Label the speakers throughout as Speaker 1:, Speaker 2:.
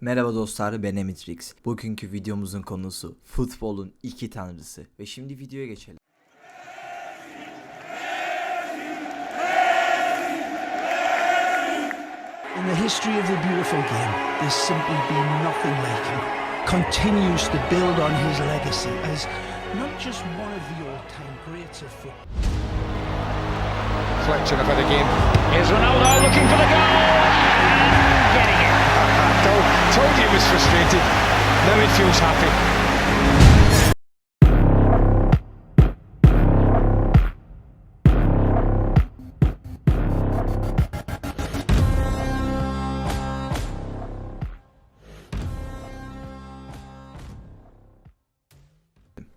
Speaker 1: Merhaba dostlar ben Emitrix. Bugünkü videomuzun konusu futbolun iki tanrısı ve şimdi videoya geçelim.
Speaker 2: In the history of the beautiful game, there's simply been nothing like him. Continues to build on his legacy as not just one of the all-time greats of football.
Speaker 3: Reflection of the game.
Speaker 4: Here's Ronaldo looking for the goal it.
Speaker 3: Told, you he was frustrated. Now he feels happy.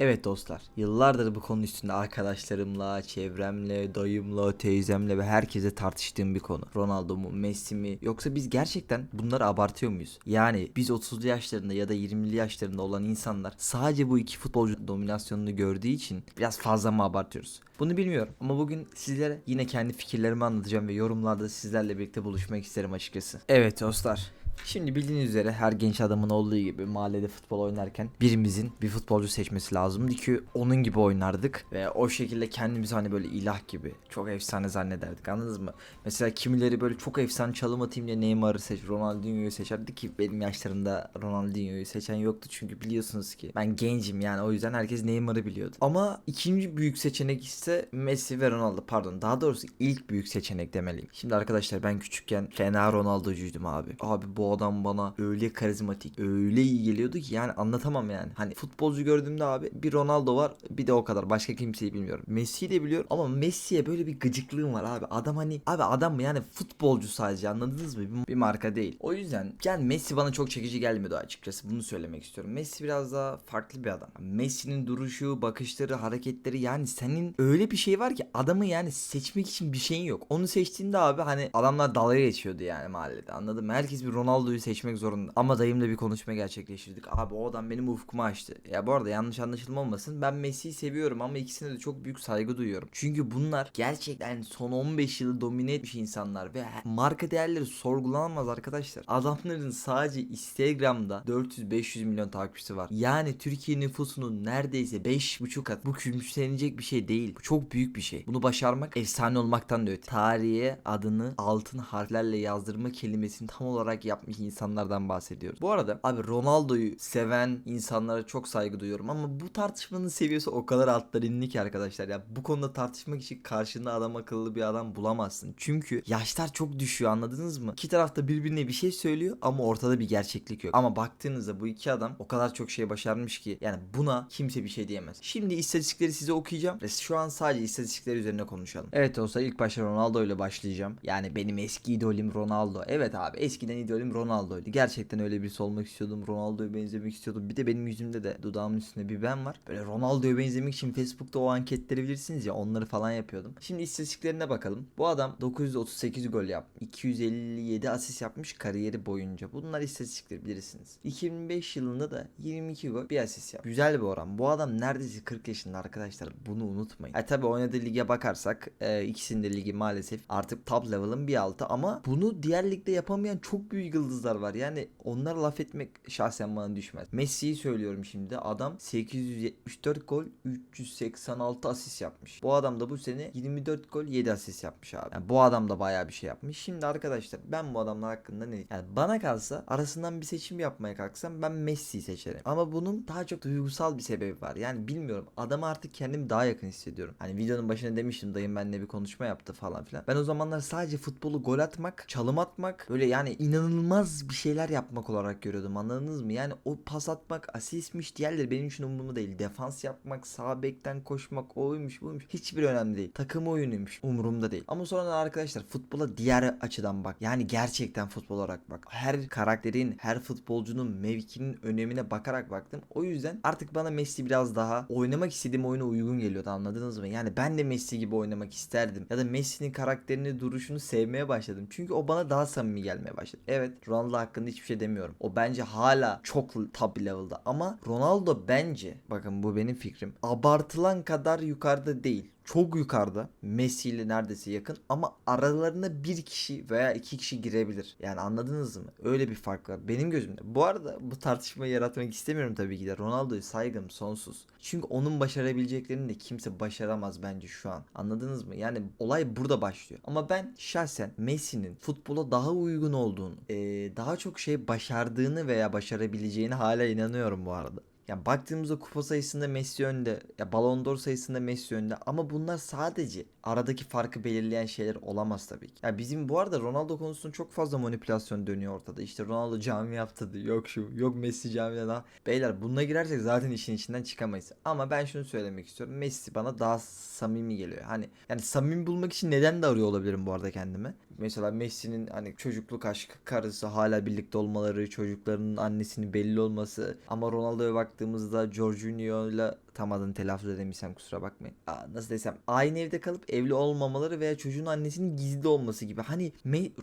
Speaker 1: Evet dostlar yıllardır bu konu üstünde arkadaşlarımla, çevremle, dayımla, teyzemle ve herkese tartıştığım bir konu. Ronaldo mu, Messi mi yoksa biz gerçekten bunları abartıyor muyuz? Yani biz 30'lu yaşlarında ya da 20'li yaşlarında olan insanlar sadece bu iki futbolcu dominasyonunu gördüğü için biraz fazla mı abartıyoruz? Bunu bilmiyorum ama bugün sizlere yine kendi fikirlerimi anlatacağım ve yorumlarda sizlerle birlikte buluşmak isterim açıkçası. Evet dostlar Şimdi bildiğiniz üzere her genç adamın olduğu gibi mahallede futbol oynarken birimizin bir futbolcu seçmesi lazımdı ki onun gibi oynardık ve o şekilde kendimizi hani böyle ilah gibi çok efsane zannederdik anladınız mı? Mesela kimileri böyle çok efsane çalım atayım diye Neymar'ı seç, Ronaldinho'yu seçerdi ki benim yaşlarımda Ronaldinho'yu seçen yoktu çünkü biliyorsunuz ki ben gencim yani o yüzden herkes Neymar'ı biliyordu. Ama ikinci büyük seçenek ise Messi ve Ronaldo pardon daha doğrusu ilk büyük seçenek demeliyim. Şimdi arkadaşlar ben küçükken fena Ronaldo'cuydum abi. Abi bu adam bana öyle karizmatik, öyle iyi geliyordu ki yani anlatamam yani. Hani futbolcu gördüğümde abi bir Ronaldo var bir de o kadar. Başka kimseyi bilmiyorum. Messi'yi de biliyorum ama Messi'ye böyle bir gıcıklığım var abi. Adam hani abi adam yani futbolcu sadece anladınız mı? Bir, bir marka değil. O yüzden yani Messi bana çok çekici gelmedi açıkçası. Bunu söylemek istiyorum. Messi biraz daha farklı bir adam. Messi'nin duruşu, bakışları, hareketleri yani senin öyle bir şey var ki adamı yani seçmek için bir şeyin yok. Onu seçtiğinde abi hani adamlar dalga geçiyordu yani mahallede anladın mı? Herkes bir Ronaldo'yu seçmek zorunda. Ama dayımla bir konuşma gerçekleştirdik. Abi o adam benim ufkumu açtı. Ya bu arada yanlış anlaşılma olmasın. Ben Messi'yi seviyorum ama ikisine de çok büyük saygı duyuyorum. Çünkü bunlar gerçekten son 15 yılı domine etmiş insanlar ve marka değerleri sorgulanamaz arkadaşlar. Adamların sadece Instagram'da 400-500 milyon takipçisi var. Yani Türkiye nüfusunun neredeyse 5,5 kat. Bu küçümsenecek bir şey değil. Bu çok büyük bir şey. Bunu başarmak efsane olmaktan da öte. Tarihe adını altın harflerle yazdırma kelimesini tam olarak insanlardan bahsediyoruz. Bu arada abi Ronaldo'yu seven insanlara çok saygı duyuyorum ama bu tartışmanın seviyesi o kadar alttan indi ki arkadaşlar ya bu konuda tartışmak için karşında adam akıllı bir adam bulamazsın. Çünkü yaşlar çok düşüyor anladınız mı? İki tarafta birbirine bir şey söylüyor ama ortada bir gerçeklik yok. Ama baktığınızda bu iki adam o kadar çok şey başarmış ki yani buna kimse bir şey diyemez. Şimdi istatistikleri size okuyacağım ve şu an sadece istatistikler üzerine konuşalım. Evet olsa ilk başta Ronaldo ile başlayacağım. Yani benim eski idolüm Ronaldo. Evet abi eskiden idolüm Ronaldo'ydu. Gerçekten öyle birisi olmak istiyordum. Ronaldo'ya benzemek istiyordum. Bir de benim yüzümde de dudağımın üstünde bir ben var. Böyle Ronaldo'ya benzemek için Facebook'ta o anketleri bilirsiniz ya onları falan yapıyordum. Şimdi istatistiklerine bakalım. Bu adam 938 gol yapmış. 257 asist yapmış kariyeri boyunca. Bunlar istatistikler bilirsiniz. 2005 yılında da 22 gol bir asist yapmış. Güzel bir oran. Bu adam neredeyse 40 yaşında arkadaşlar. Bunu unutmayın. E tabi oynadığı lige bakarsak e, ikisinin de ligi maalesef artık top level'ın bir altı ama bunu diğer ligde yapamayan çok büyük yıldızlar var. Yani onlara laf etmek şahsen bana düşmez. Messi'yi söylüyorum şimdi. Adam 874 gol 386 asist yapmış. Bu adam da bu sene 24 gol 7 asist yapmış abi. Yani bu adam da bayağı bir şey yapmış. Şimdi arkadaşlar ben bu adamlar hakkında ne yani bana kalsa arasından bir seçim yapmaya kalksam ben Messi'yi seçerim. Ama bunun daha çok duygusal bir sebebi var. Yani bilmiyorum adamı artık kendimi daha yakın hissediyorum. Hani videonun başında demiştim dayım benimle bir konuşma yaptı falan filan. Ben o zamanlar sadece futbolu gol atmak, çalım atmak böyle yani inanılmaz bir şeyler yapmak olarak görüyordum anladınız mı? Yani o pas atmak, asistmiş diğerleri benim için umurumda değil. Defans yapmak, sağ bekten koşmak, oymuş buymuş hiçbir önemli değil. Takım oyunuymuş umurumda değil. Ama sonra arkadaşlar futbola diğer açıdan bak. Yani gerçekten futbol olarak bak. Her karakterin, her futbolcunun mevkinin önemine bakarak baktım. O yüzden artık bana Messi biraz daha oynamak istediğim oyuna uygun geliyordu anladınız mı? Yani ben de Messi gibi oynamak isterdim. Ya da Messi'nin karakterini, duruşunu sevmeye başladım. Çünkü o bana daha samimi gelmeye başladı. Evet Ronaldo hakkında hiçbir şey demiyorum. O bence hala çok top level'da. Ama Ronaldo bence bakın bu benim fikrim. Abartılan kadar yukarıda değil. Çok yukarıda. Messi ile neredeyse yakın ama aralarına bir kişi veya iki kişi girebilir. Yani anladınız mı? Öyle bir fark var benim gözümde. Bu arada bu tartışmayı yaratmak istemiyorum tabii ki de. Ronaldo'yu saygım sonsuz. Çünkü onun başarabileceklerini de kimse başaramaz bence şu an. Anladınız mı? Yani olay burada başlıyor. Ama ben şahsen Messi'nin futbola daha uygun olduğunu, eee, daha çok şey başardığını veya başarabileceğini hala inanıyorum bu arada. Ya baktığımızda kupa sayısında Messi önde, ya Ballon d'Or sayısında Messi önde ama bunlar sadece aradaki farkı belirleyen şeyler olamaz tabii ki. Ya bizim bu arada Ronaldo konusunda çok fazla manipülasyon dönüyor ortada. İşte Ronaldo cami yaptı, yok şu, yok Messi camide daha. Beyler bununla girersek zaten işin içinden çıkamayız. Ama ben şunu söylemek istiyorum. Messi bana daha samimi geliyor. Hani yani samimi bulmak için neden de arıyor olabilirim bu arada kendime. Mesela Messi'nin hani çocukluk aşkı, karısı hala birlikte olmaları, çocuklarının annesinin belli olması. Ama Ronaldo'ya baktığımızda Jorginho ile tam adını telaffuz edemeysem kusura bakmayın. Aa, nasıl desem aynı evde kalıp evli olmamaları veya çocuğun annesinin gizli olması gibi. Hani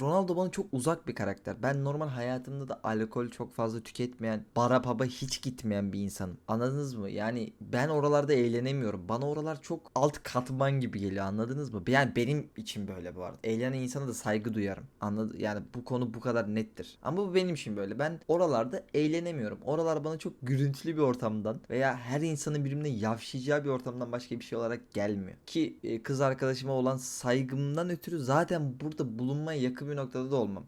Speaker 1: Ronaldo bana çok uzak bir karakter. Ben normal hayatımda da alkol çok fazla tüketmeyen, bara paba hiç gitmeyen bir insanım. Anladınız mı? Yani ben oralarda eğlenemiyorum. Bana oralar çok alt katman gibi geliyor. Anladınız mı? Yani benim için böyle bu arada. Eğlenen insana da saygı duyarım. Anladı? Yani bu konu bu kadar nettir. Ama bu benim için böyle. Ben oralarda eğlenemiyorum. Oralar bana çok gürültülü bir ortamdan veya her insanın birbirine yavşayacağı bir ortamdan başka bir şey olarak gelmiyor. Ki e, kız arkadaşıma olan saygımdan ötürü zaten burada bulunmaya yakın bir noktada da olmam.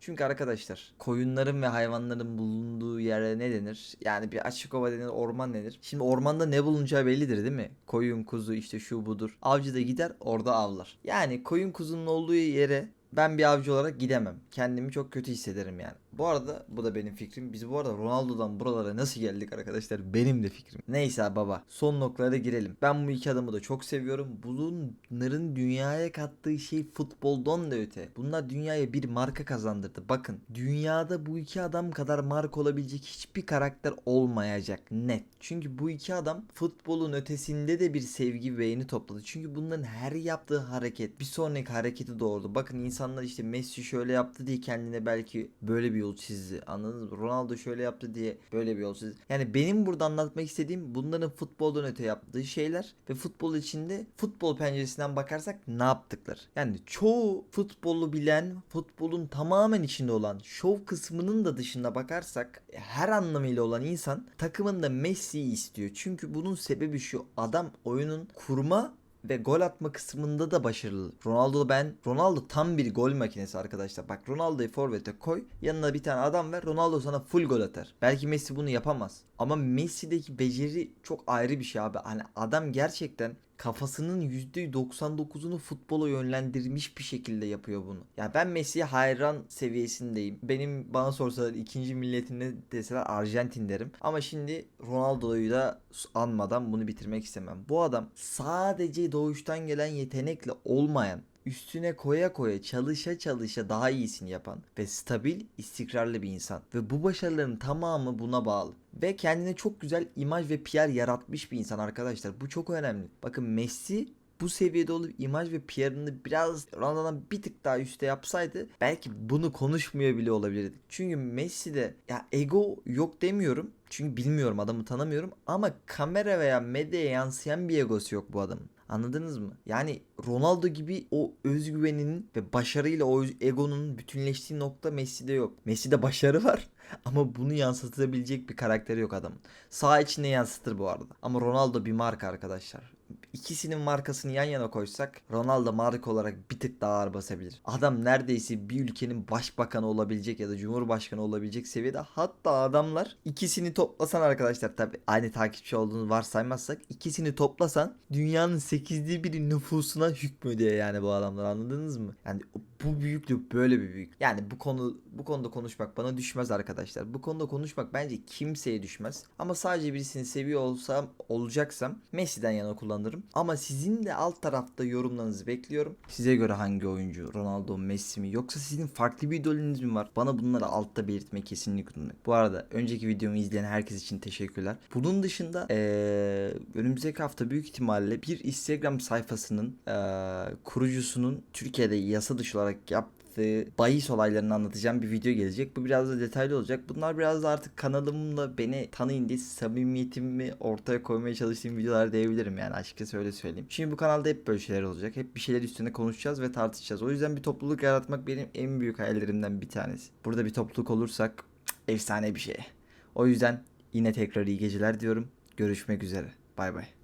Speaker 1: Çünkü arkadaşlar koyunların ve hayvanların bulunduğu yere ne denir? Yani bir açık ova denir, orman denir. Şimdi ormanda ne bulunacağı bellidir değil mi? Koyun, kuzu işte şu budur. Avcı da gider orada avlar. Yani koyun kuzunun olduğu yere ben bir avcı olarak gidemem. Kendimi çok kötü hissederim yani. Bu arada bu da benim fikrim. Biz bu arada Ronaldo'dan buralara nasıl geldik arkadaşlar? Benim de fikrim. Neyse baba son noktalara girelim. Ben bu iki adamı da çok seviyorum. Bunların dünyaya kattığı şey futboldan da öte. Bunlar dünyaya bir marka kazandırdı. Bakın dünyada bu iki adam kadar marka olabilecek hiçbir karakter olmayacak. Net. Çünkü bu iki adam futbolun ötesinde de bir sevgi ve beğeni topladı. Çünkü bunların her yaptığı hareket bir sonraki hareketi doğurdu. Bakın insanlar işte Messi şöyle yaptı diye kendine belki böyle bir yol çizdi. Anladınız mı? Ronaldo şöyle yaptı diye böyle bir yol çizdi. Yani benim burada anlatmak istediğim bunların futboldan öte yaptığı şeyler ve futbol içinde futbol penceresinden bakarsak ne yaptıkları. Yani çoğu futbolu bilen, futbolun tamamen içinde olan, şov kısmının da dışında bakarsak her anlamıyla olan insan takımında Messi'yi istiyor. Çünkü bunun sebebi şu. Adam oyunun kurma ve gol atma kısmında da başarılı. Ronaldo ben Ronaldo tam bir gol makinesi arkadaşlar. Bak Ronaldo'yu forvete koy. Yanına bir tane adam ver. Ronaldo sana full gol atar. Belki Messi bunu yapamaz. Ama Messi'deki beceri çok ayrı bir şey abi. Hani adam gerçekten kafasının %99'unu futbola yönlendirmiş bir şekilde yapıyor bunu. Ya ben Messi'ye hayran seviyesindeyim. Benim bana sorsalar ikinci milletinde deseler Arjantin derim. Ama şimdi Ronaldo'yu da anmadan bunu bitirmek istemem. Bu adam sadece doğuştan gelen yetenekle olmayan üstüne koya koya çalışa çalışa daha iyisini yapan ve stabil istikrarlı bir insan. Ve bu başarıların tamamı buna bağlı. Ve kendine çok güzel imaj ve PR yaratmış bir insan arkadaşlar. Bu çok önemli. Bakın Messi bu seviyede olup imaj ve PR'ını biraz Ronaldo'dan bir tık daha üstte yapsaydı belki bunu konuşmuyor bile olabilirdik. Çünkü Messi'de ya ego yok demiyorum. Çünkü bilmiyorum adamı tanımıyorum ama kamera veya medyaya yansıyan bir egosu yok bu adamın. Anladınız mı? Yani Ronaldo gibi o özgüveninin ve başarıyla o egonun bütünleştiği nokta Messi'de yok. Messi'de başarı var ama bunu yansıtabilecek bir karakteri yok adamın. Sağ içinde yansıtır bu arada. Ama Ronaldo bir marka arkadaşlar. İkisinin markasını yan yana koysak Ronaldo marka olarak bir tık daha ağır basabilir. Adam neredeyse bir ülkenin başbakanı olabilecek ya da cumhurbaşkanı olabilecek seviyede. Hatta adamlar ikisini toplasan arkadaşlar tabi aynı takipçi olduğunu varsaymazsak ikisini toplasan dünyanın 8'de biri nüfusuna hükmediyor yani bu adamlar anladınız mı? Yani bu büyüklük böyle bir büyük. Yani bu konu bu konuda konuşmak bana düşmez arkadaşlar. Bu konuda konuşmak bence kimseye düşmez. Ama sadece birisini seviyor olsam olacaksam Messi'den yana kullanırım. Ama sizin de alt tarafta yorumlarınızı bekliyorum. Size göre hangi oyuncu? Ronaldo, Messi mi? Yoksa sizin farklı bir idolünüz mü var? Bana bunları altta belirtmeyi kesinlikle unutmayın. Bu arada önceki videomu izleyen herkes için teşekkürler. Bunun dışında eee önümüzdeki hafta büyük ihtimalle bir Instagram sayfasının eee, kurucusunun Türkiye'de yasa dışı olarak yap yaptığı bahis olaylarını anlatacağım bir video gelecek. Bu biraz da detaylı olacak. Bunlar biraz da artık kanalımla beni tanıyın diye samimiyetimi ortaya koymaya çalıştığım videolar diyebilirim yani açıkçası öyle söyleyeyim. Şimdi bu kanalda hep böyle şeyler olacak. Hep bir şeyler üstünde konuşacağız ve tartışacağız. O yüzden bir topluluk yaratmak benim en büyük hayallerimden bir tanesi. Burada bir topluluk olursak efsane bir şey. O yüzden yine tekrar iyi geceler diyorum. Görüşmek üzere. Bay bay.